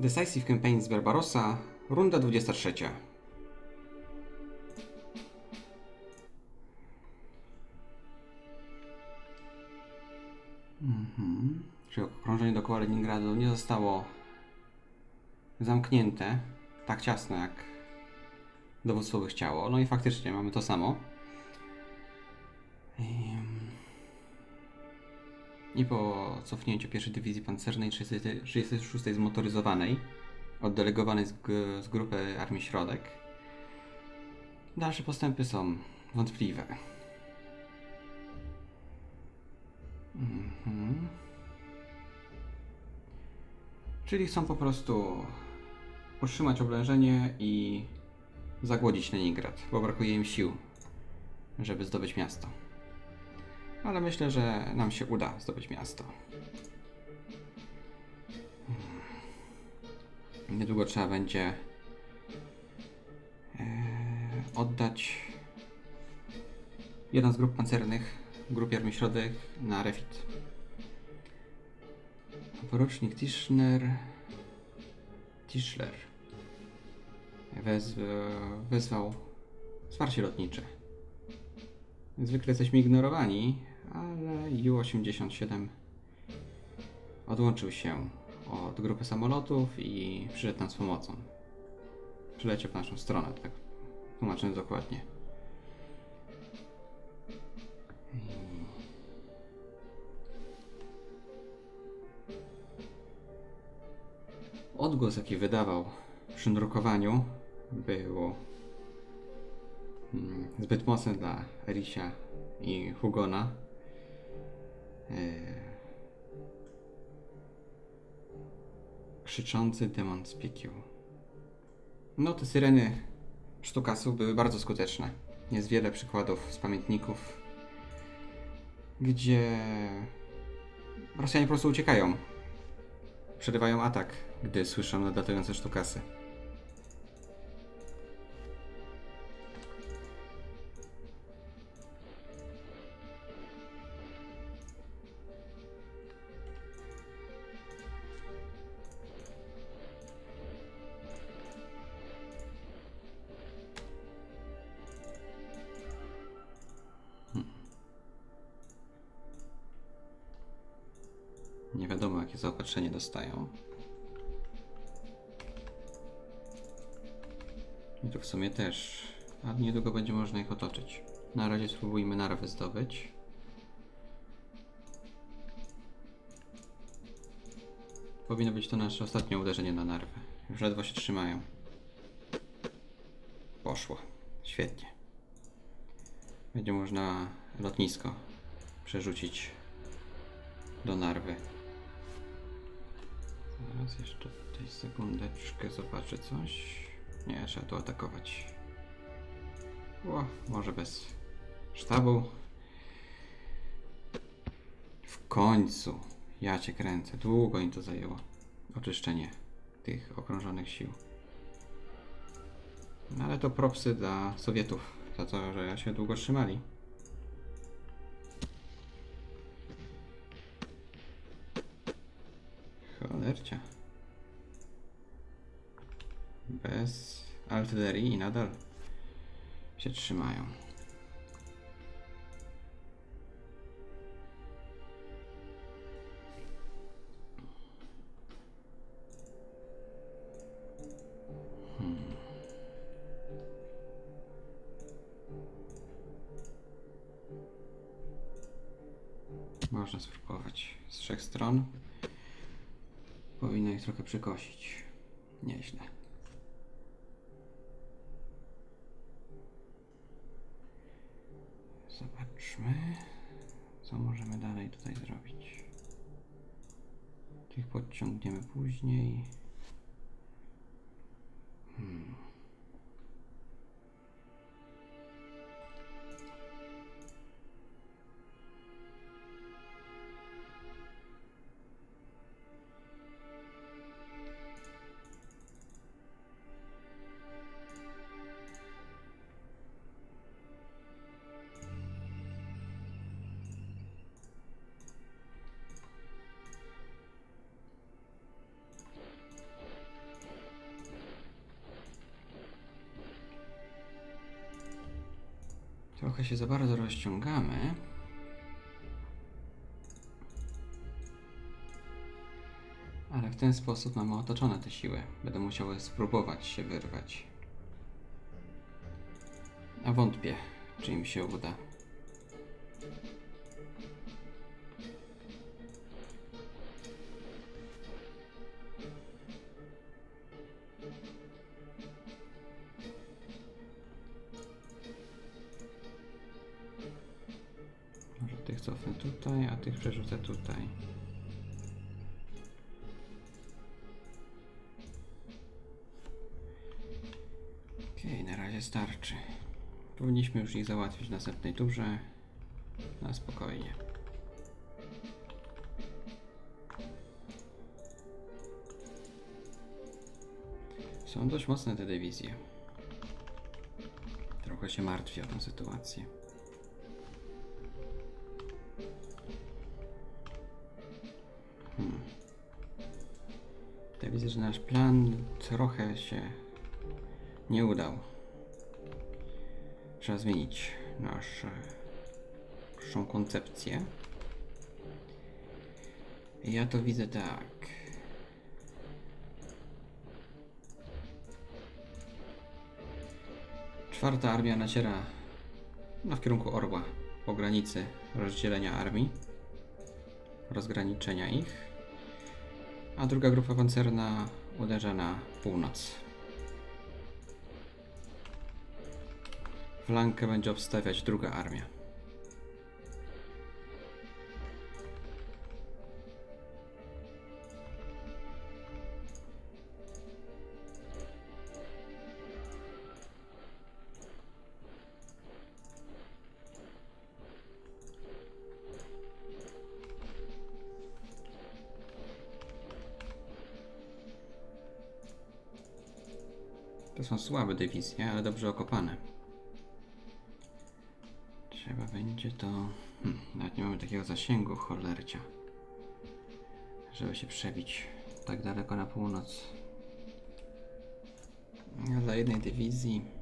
Decisive Campaign z Barbarossa, runda 23. Mhm. Czyli okrążenie dookoła Leningradu nie zostało zamknięte tak ciasno jak dowództwo by chciało. No i faktycznie mamy to samo. Ym. I po cofnięciu pierwszej dywizji pancernej 30 36 zmotoryzowanej, oddelegowanej z, z grupy Armii Środek, dalsze postępy są wątpliwe. Mhm. Czyli chcą po prostu utrzymać oblężenie i zagłodzić Leningrad, bo brakuje im sił, żeby zdobyć miasto. Ale myślę, że nam się uda zdobyć miasto. Hmm. Niedługo trzeba będzie e, oddać jedną z grup pancernych grupie Armii Środek na refit. Porucznik Tischner Tischler wez, wezwał wsparcie lotnicze. Zwykle jesteśmy ignorowani, ale Ju-87 odłączył się od grupy samolotów i przyszedł z pomocą. Przyleciał w naszą stronę, tak tłumacząc dokładnie. Odgłos, jaki wydawał przy nurkowaniu, był mm, zbyt mocny dla Erisia i Hugona. Eee, Krzyczący demon z piekieł. No, te syreny sztukasów były bardzo skuteczne. Jest wiele przykładów z pamiętników, gdzie Rosjanie po prostu uciekają. Przerywają atak, gdy słyszą nadlatujące sztukasy. Jakie zaopatrzenie dostają. I tu w sumie też. A niedługo będzie można ich otoczyć. Na razie spróbujmy narwę zdobyć. Powinno być to nasze ostatnie uderzenie na narwę. Już ledwo się trzymają. Poszło. Świetnie. Będzie można lotnisko przerzucić do narwy. Zaraz jeszcze tutaj sekundeczkę zobaczę coś. Nie, trzeba tu atakować. O, może bez sztabu. W końcu. Ja cię kręcę. Długo im to zajęło. Oczyszczenie tych okrążonych sił. No ale to propsy dla Sowietów. Za to, że się długo trzymali. Cholercia. Bez artylerii i nadal się trzymają. Hmm. Można spróbować z trzech stron. Powinno ich trochę przekosić. Nieźle. Zobaczmy, co możemy dalej tutaj zrobić. Tych podciągniemy później. Trochę się za bardzo rozciągamy. Ale w ten sposób mamy otoczone te siły. Będą musiały spróbować się wyrwać. A wątpię, czy im się uda. Tych cofnę tutaj, a tych przerzucę tutaj. Okej, na razie starczy. Powinniśmy już ich załatwić w następnej turze. Na spokojnie. Są dość mocne te dywizje. Trochę się martwię o tę sytuację. Widzę, że nasz plan trochę się nie udał. Trzeba zmienić naszą koncepcję. Ja to widzę tak. Czwarta armia naciera no, w kierunku Orła po granicy rozdzielenia armii, rozgraniczenia ich, a druga grupa pancerna uderza na północ. Flankę będzie obstawiać druga armia. To są słabe dywizje, ale dobrze okopane. Trzeba będzie to. Hmm, nawet nie mamy takiego zasięgu, cholercia. Żeby się przebić tak daleko na północ. A Dla jednej dywizji.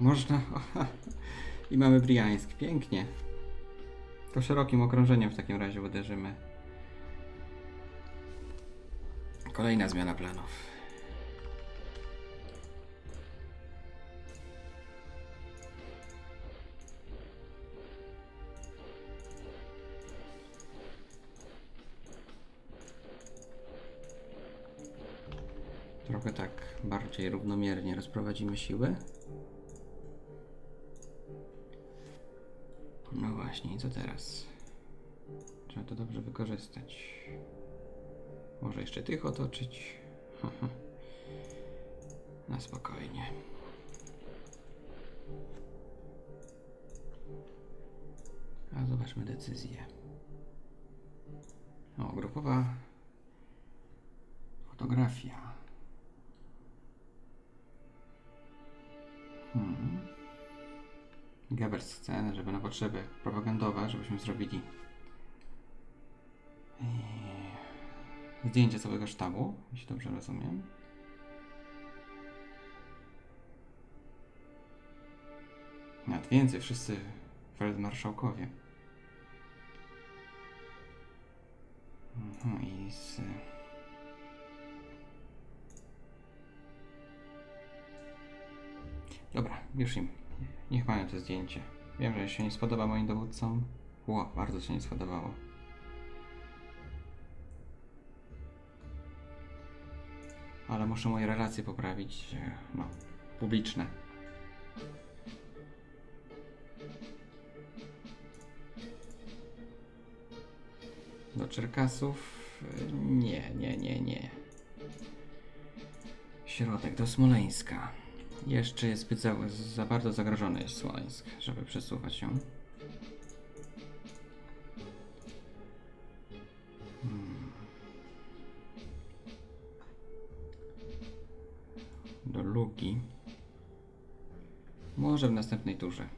Można. I mamy Briańsk. Pięknie. To szerokim okrążeniem w takim razie uderzymy. Kolejna zmiana planów. Trochę tak bardziej równomiernie rozprowadzimy siły. I co teraz? Trzeba to dobrze wykorzystać. Może jeszcze tych otoczyć? Na spokojnie. A zobaczmy decyzję. O, grupowa Chce, żeby na potrzeby propagandowe, żebyśmy zrobili eee, zdjęcie całego sztabu, jeśli dobrze rozumiem. Nawet więcej, wszyscy feldmarszałkowie. Mhm, i z... Dobra, już im. Niech mają to zdjęcie. Wiem, że się nie spodoba moim dowódcom. Ło, bardzo się nie spodobało. Ale muszę moje relacje poprawić, no, publiczne. Do Czerkasów? e, Nie, nie, nie, nie. Środek do Smoleńska. Jeszcze jest zbyt za, za bardzo zagrożony jest Smoleńsk, żeby przesuwać się. Hmm. Do Lugi. Może w następnej turze.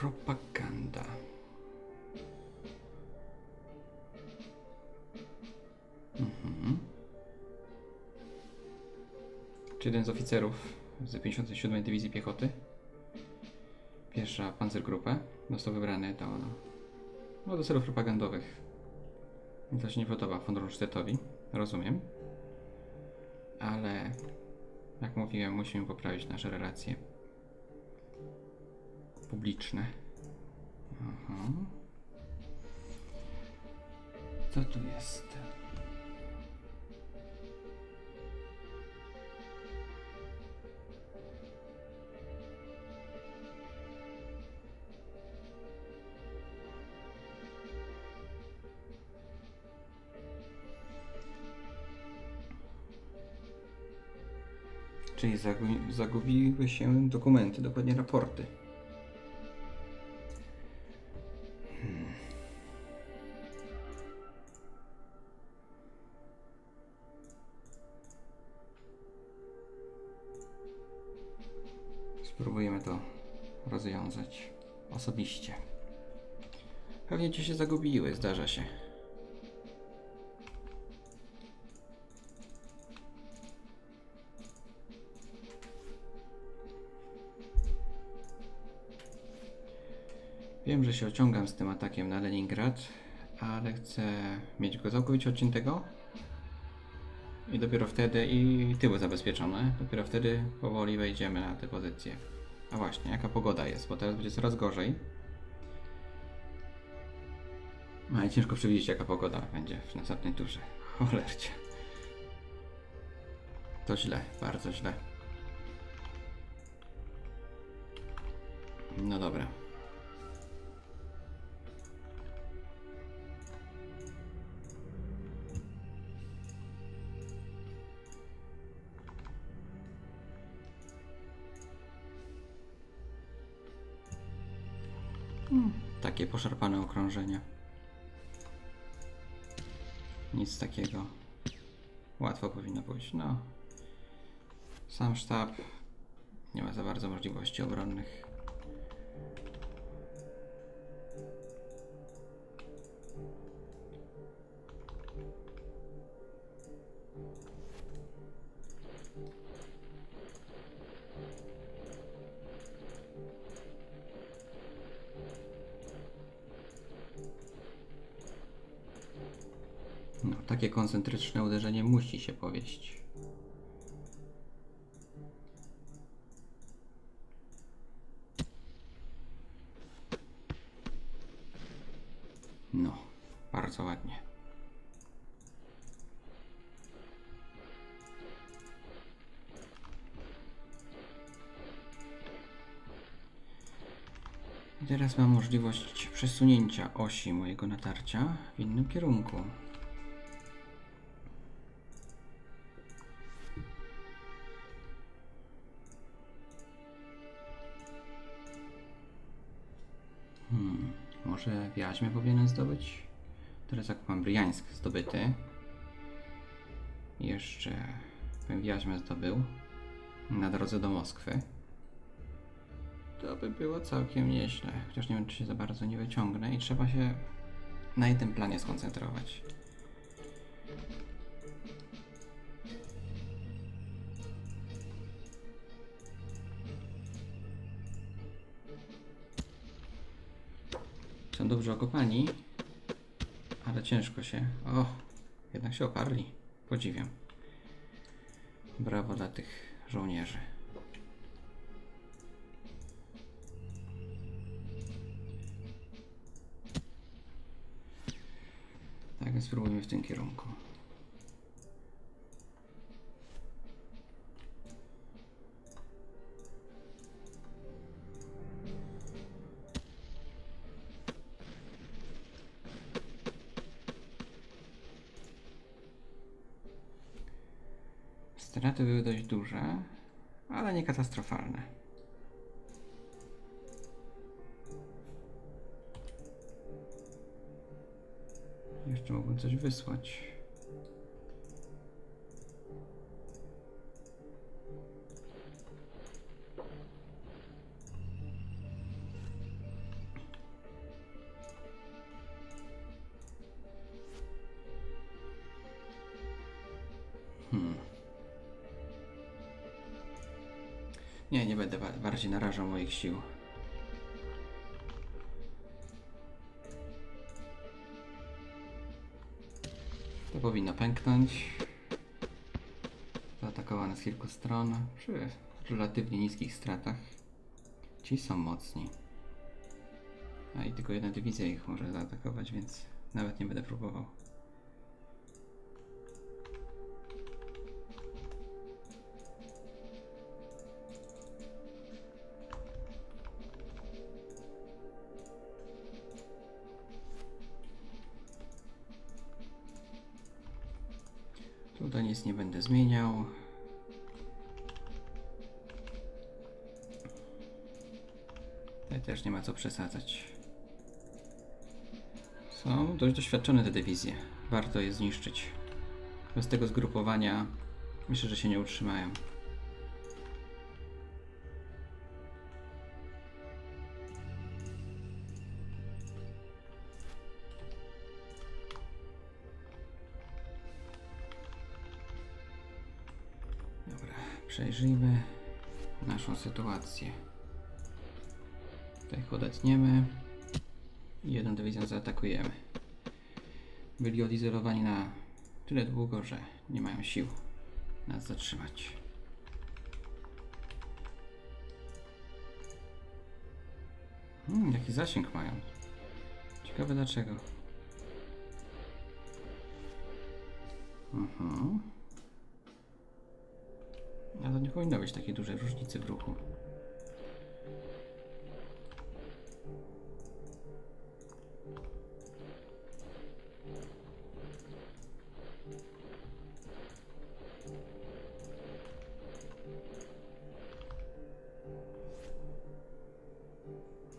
Propaganda Czy jeden z oficerów z 57 Dywizji Piechoty, pierwsza pancergrupa, został wybrany do, no, do celów propagandowych. To się nie podoba von Rundstedtowi, rozumiem. Ale, jak mówiłem, musimy poprawić nasze relacje publiczne. Aha. Co tu jest? Czyli zagu- zagubiły się dokumenty, dokładnie raporty. Hmm. Spróbujemy to rozwiązać osobiście. Pewnie ci się zagubiły, zdarza się. Wiem, że się ociągam z tym atakiem na Leningrad, ale chcę mieć go całkowicie odciętego i dopiero wtedy, i tyły zabezpieczone, dopiero wtedy powoli wejdziemy na te pozycje. A właśnie, jaka pogoda jest, bo teraz będzie coraz gorzej. No i ciężko przewidzieć, jaka pogoda będzie w następnej turze. Cholercie. To źle, bardzo źle. No dobra. Takie poszarpane okrążenia. Nic takiego. Łatwo powinno pójść. No. Sam sztab nie ma za bardzo możliwości obronnych. Koncentryczne uderzenie musi się powieść. No, bardzo ładnie. I teraz mam możliwość przesunięcia osi mojego natarcia w innym kierunku. Może Wiaźmę powinienem zdobyć? Teraz jak mam Briańsk zdobyty. Jeszcze bym Wiaźmę zdobył na drodze do Moskwy. To by było całkiem nieźle. Chociaż nie wiem, czy się za bardzo nie wyciągnę i trzeba się na jednym planie skoncentrować. Są dobrze okopani, ale ciężko się. O, jednak się oparli. Podziwiam. Brawo dla tych żołnierzy. Tak, więc spróbujmy w tym kierunku. Straty były dość duże, ale nie katastrofalne. Jeszcze mógłbym coś wysłać. Bardziej narażał moich sił. To powinno pęknąć. Zaatakowane z kilku stron przy relatywnie niskich stratach. Ci są mocni. A i tylko jedna dywizja ich może zaatakować, więc nawet nie będę próbował. Tutaj nic nie będę zmieniał. Tutaj też nie ma co przesadzać. Są dość doświadczone te dywizje. Warto je zniszczyć. Bez tego zgrupowania myślę, że się nie utrzymają. Przejrzyjmy naszą sytuację. Tutaj odetniemy jedną dywizją zaatakujemy. Byli odizolowani na tyle długo, że nie mają sił nas zatrzymać. Hmm, jaki zasięg mają. Ciekawe dlaczego. Mhm. Ale nie powinno być takiej dużej różnicy w ruchu.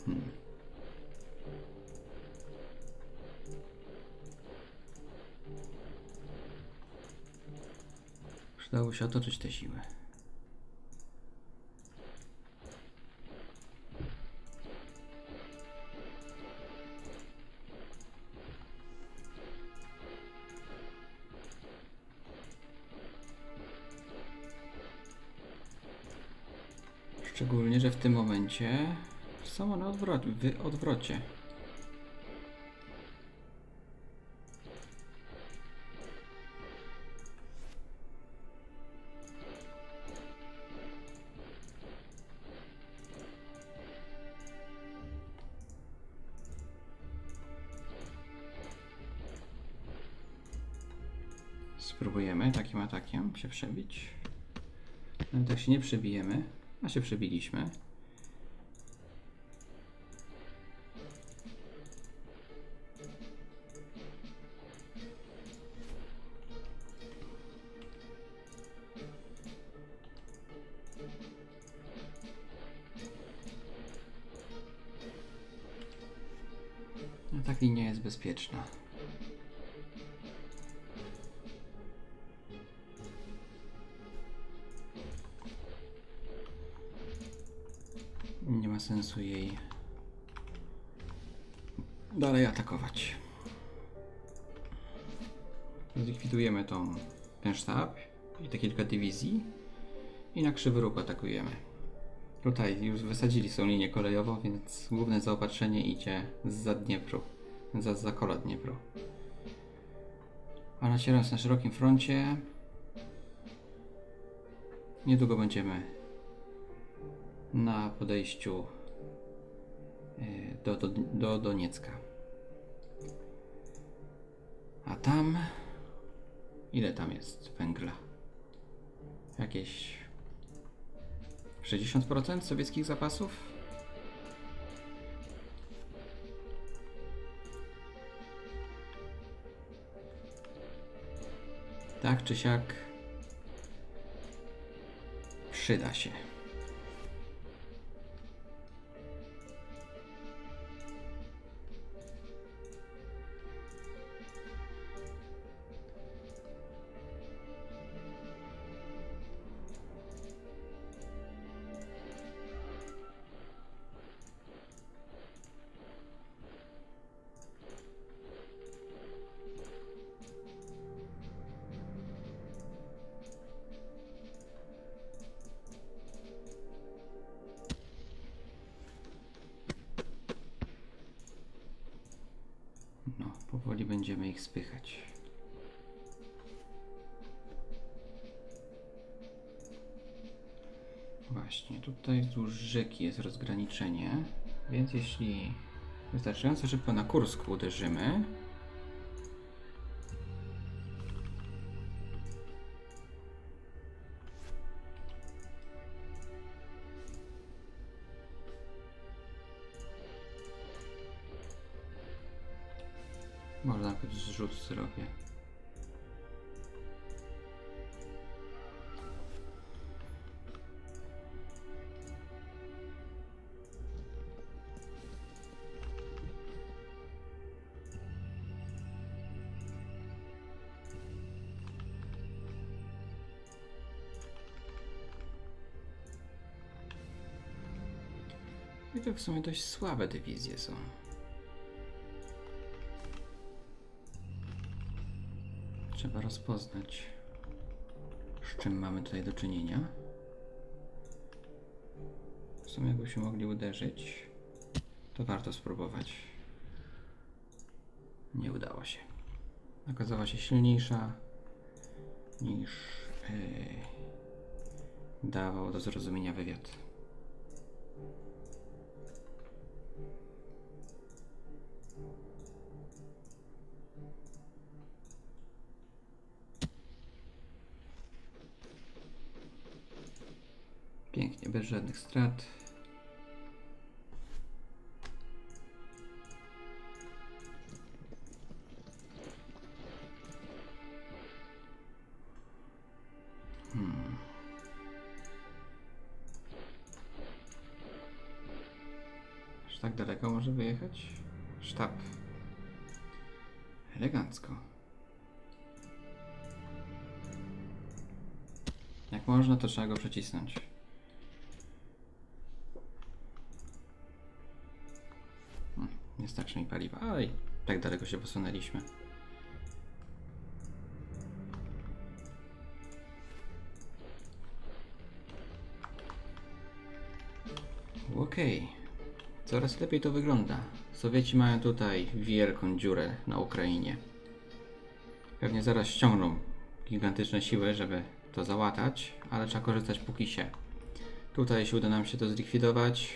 Hmm. Przydało się otoczyć te siły. W tym momencie są one odwro- w odwrocie. Spróbujemy takim atakiem się przebić. Nawet jak się nie przebijemy, a się przebiliśmy. Linia jest bezpieczna. Nie ma sensu jej dalej atakować. Zlikwidujemy tą, ten sztab i te kilka dywizji i na krzywy róg atakujemy. Tutaj już wysadzili są linię kolejową, więc główne zaopatrzenie idzie za Dniepru, za, za kola Dniepru. A nacierając na szerokim froncie, niedługo będziemy na podejściu e, do, do, do Doniecka. A tam. Ile tam jest węgla? Jakieś 60% sowieckich zapasów? Tak czy siak przyda się. Właśnie, tutaj wzdłuż rzeki jest rozgraniczenie, więc jeśli wystarczająco szybko na Kursk uderzymy, może nawet zrzut zrobię. I to w sumie dość słabe dywizje są. Trzeba rozpoznać, z czym mamy tutaj do czynienia. W sumie jakbyśmy mogli uderzyć, to warto spróbować. Nie udało się. Okazała się silniejsza niż yy, dawał do zrozumienia wywiad. Żadnych strat. Hmm. Tak daleko może wyjechać? Sztab. Elegancko. Jak można, to trzeba go przecisnąć. Paliwa, i tak daleko się posunęliśmy. Okej. Coraz lepiej to wygląda. Sowieci mają tutaj wielką dziurę na Ukrainie. Pewnie zaraz ściągną gigantyczne siły, żeby to załatać, ale trzeba korzystać póki się. Tutaj, jeśli uda nam się to zlikwidować,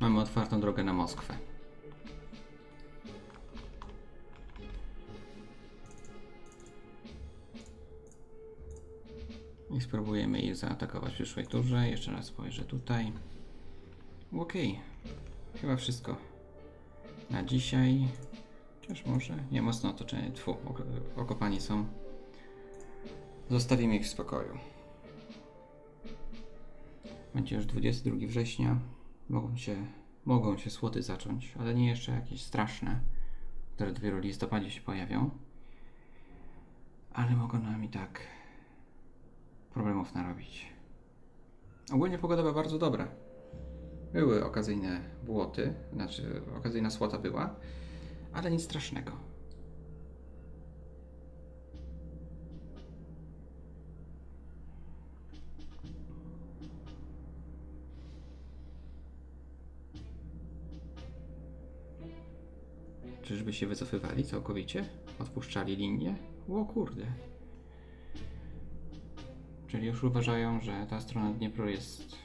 mamy otwartą drogę na Moskwę. I spróbujemy ich zaatakować w przyszłej turze. Jeszcze raz spojrzę tutaj. Okej. Chyba wszystko na dzisiaj. Chociaż może nie mocno otoczenie. Tfu, ok- okopani są. Zostawimy ich w spokoju. Będzie już 22 września. Mogą się, mogą się słody zacząć, ale nie jeszcze jakieś straszne, które dopiero w listopadzie się pojawią. Ale mogą nam i tak problemów narobić. Ogólnie pogoda była bardzo dobra. Były okazyjne błoty, znaczy okazyjna słota była, ale nic strasznego. Czyżby się wycofywali całkowicie? Odpuszczali linię? O kurde. Czyli już uważają, że ta strona Dniepru jest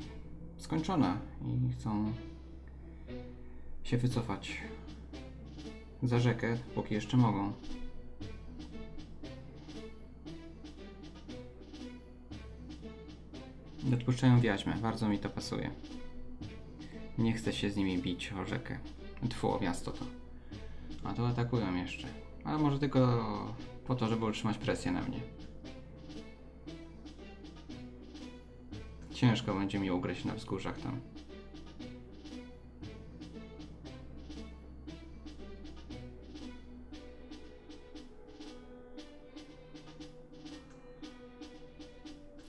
skończona i chcą się wycofać za rzekę, póki jeszcze mogą. Odpuszczają wiaźmę, bardzo mi to pasuje. Nie chcę się z nimi bić o rzekę. Tfu, o miasto to. A to atakują jeszcze. Ale może tylko po to, żeby utrzymać presję na mnie. Ciężko będzie mi ugryźć na wzgórzach tam.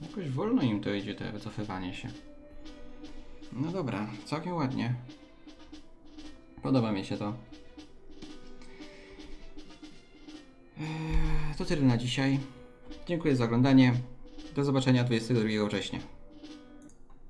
Jakoś wolno im to idzie, to wycofywanie się. No dobra, całkiem ładnie. Podoba mi się to. Eee, to tyle na dzisiaj. Dziękuję za oglądanie. Do zobaczenia 22 września.